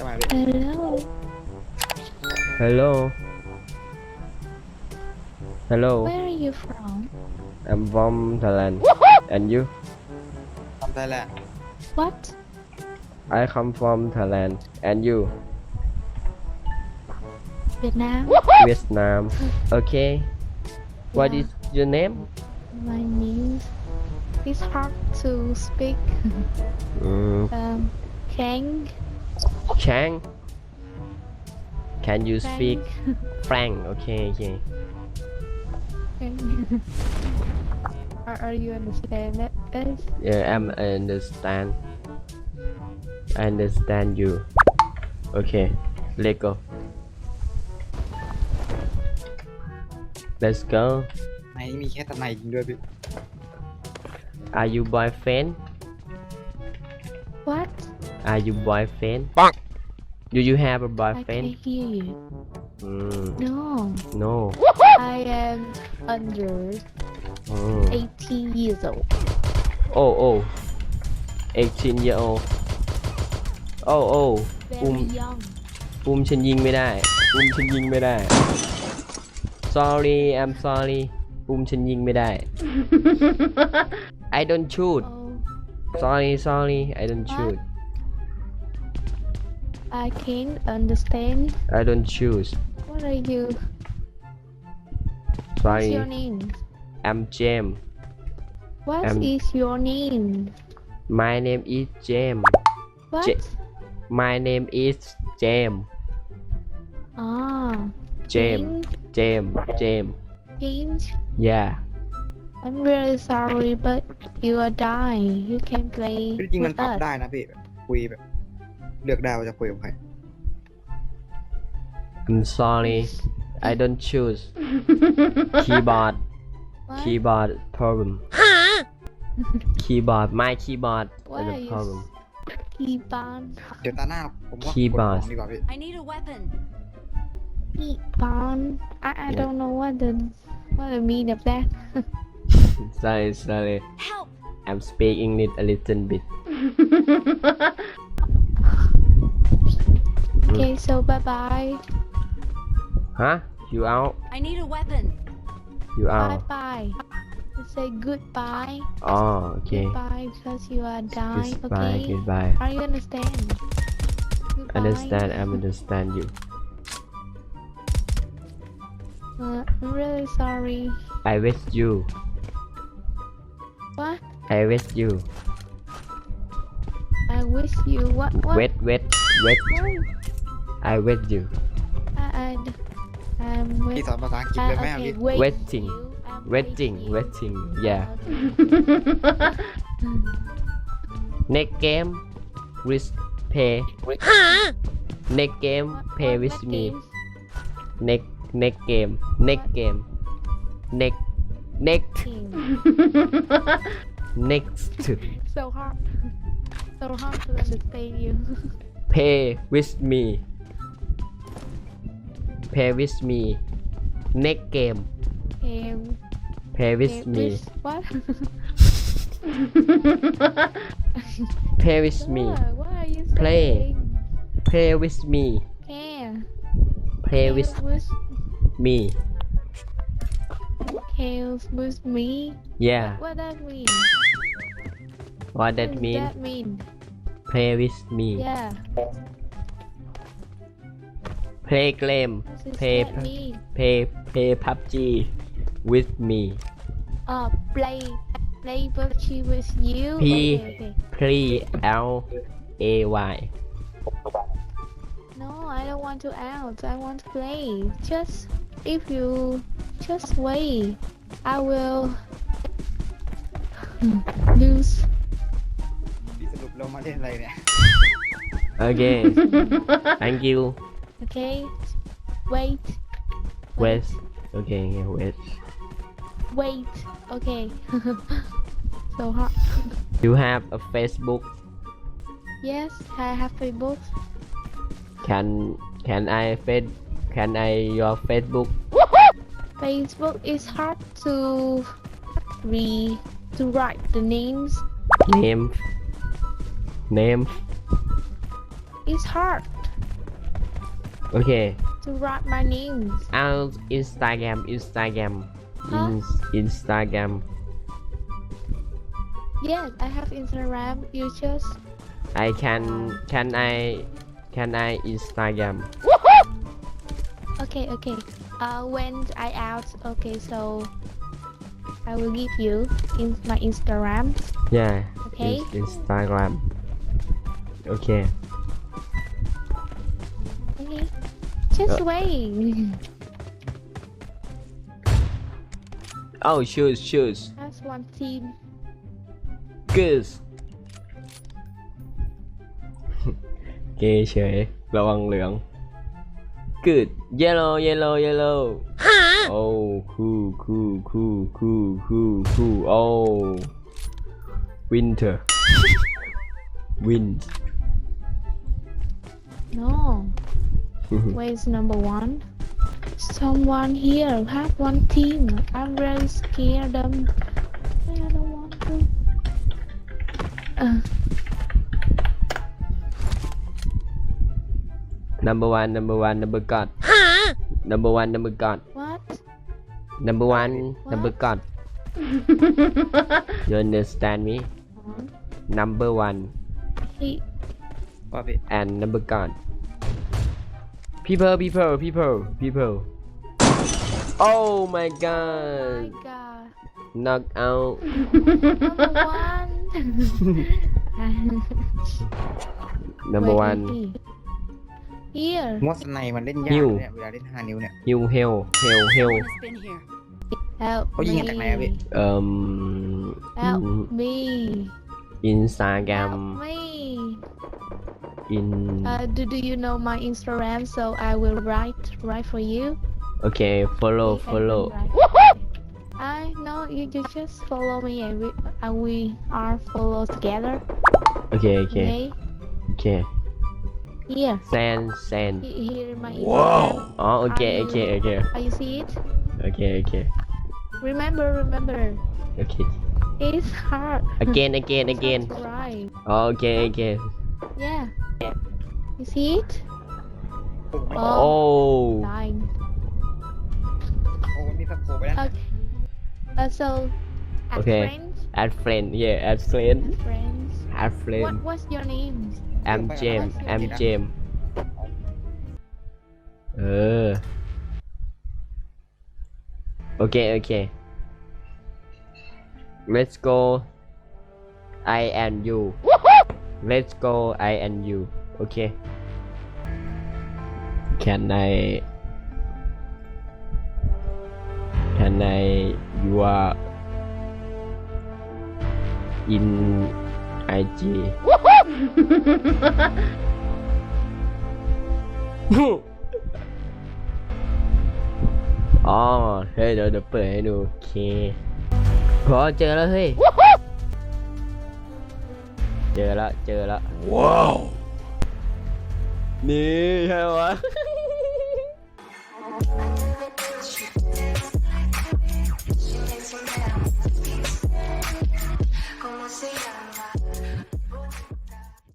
ทำไมพี่ Hello, Hello. Hello. where are you from? I'm from Thailand. And you? ทำไทยแลนด์ What? I come from Thailand. And you? Vietnam? Vietnam. Okay. What Yeah. is your name? My name is hard to speak. Mm, Um, Kang. Chang. Can you Frank. speak Frank? Okay, okay. Kang. are, are you understand that? Yes. Yeah, I'm I understand. I understand you. Okay, let's go. Let's go. ในนี้มีแค่ตะไนจริงด้วยพี่ Are you boyfriend? What? Are you boyfriend? Do you have a I boyfriend? can't hear you. Mm, No. no. I am under Mm. 18 years old. Oh, oh. 18 year old. Oh, oh. Very Um, young. ปุ้มฉันยิงไม่ได้ ปุ้มฉันยิงไม่ได้ sorry I'm sorry ปุ้มฉันยิงไม่ได้ I don't shoot Oh, sorry sorry I don't shoot I can't understand. I don't choose What are you? What's sorry your name? I'm James What Um, is your name? my name is James What? Ja- my name is James ah, James James James James. yeah I'm really sorry, but you are dying. You can play จริงๆมัน with ปรับ us. ได้นะพี่แบบคุยแบบ เลือกได้ว่าจะคุยกับใคร I'm sorry I don't choose keyboard What? keyboard problem keyboard my keyboard Why is are a you problem Keyboard. เดี๋ยวตาหน้าผมว่า Keyboard กดของดีกว่าพี่ I need a weapon. Keyboard. I, I Yeah. don't know what the what the mean of that. sorry sorry Help! I'm speaking English a little bit Okay, so bye bye. huh you out I need a weapon. you Bye out bye. You say goodbye. oh okay Goodbye because you are dying. goodbye Okay. goodbye Are you understand? Goodbye. understand I understand you Uh, I'm really sorry. I wish you What? I wish you I wish you what? What? wait wait wait What? I wish you I, I, I'm พี่ with. สอนภาษาอังกฤษ Uh, เลยไหมอะ okay, พี่ wait. Waiting. you. I'm waiting you. waiting yeah Okay. next game with pay next game What- pay what- with what me games? next next game next What? game next next Game. next so hard. So hard to understand you. pay with me pay with me next game Game. pay with me what? pay with me What? Are you Play. saying? play with me play with with me Chaos with me. yeah What that mean? what that What mean That mean? play with me Yeah play game What does play that mean? play play PUBG with me Uh, play, play PUBG with you. P. Okay, okay. play L A Y No, I don't want to out. I want to play. Just if you just wait, I will lose. พี่สรุปเรามาเล่นอะไรเนี่ย okay thank you Okay, wait, wait okay yeah, wait wait. Okay. so hard. you have a Facebook Yes, I have Facebook. can can I fed can I your Facebook Facebook is hard to read to write the names. name name It's hard. Okay. To write my name. Out Instagram, Instagram, huh? In Instagram. Yes, I have Instagram. You just. I can. Can I? Can I Instagram? Okay, okay. Uh, when I out, okay, so I will give you in my Instagram. Yeah. Okay. Instagram. Okay. Just uh. wait. Oh, shoes, shoes. That's one team. Goose. Okay, trời, lâu ăn. Good. Yellow, yellow, yellow. oh, cool, cool, cool, cool, cool, cool. Oh. Winter. Wind. No. -hmm. Where's number one? Someone here have one team. I'm really scared. Um, I don't want to. Uh. Number one, number one, number god. Huh? Number one, number god. What? Number one, what? number god. you understand me? Uh-huh. Number one. He... And number god. people people people people oh my god my god knock out number one Here here มอสไนมันเล่นยากเนี่ยเวลาเล่นห้านิ้วเนี่ย ฮิว heel heel help เขายิงกันจากไหนอะพี่เอ่อ help me Instagram Help me. in Uh, do, do you know my Instagram? So I will write write for you. okay follow Okay, follow. I know you, you just follow me and we and we are follow together. okay okay Okay. okay Here. send send He- Here my Instagram. oh okay Are okay okay Are you see it? okay okay Remember, remember. okay It's hard. again again It's hard again to write. oh, okay okay Yeah. You see it? โอ้โห Oh, oh nine. โอ้มีสโคปไปแล้ว Okay. Uh, so, add Okay. friends. add friend yeah add friend Add friends. add friend What What's your name? I'm James I'm James เออ โอเค โอเค let's go I and you let's go I and you โอเค can I can I you are in IG อ๋อ เฮ้ย เดี๋ยวเดี๋ยวเปิดให้ดู โอเค พอเจอแล้วเฮ้ย เจอแล้วเจอแล้วว้าว นี่ใช่วะ Yeah.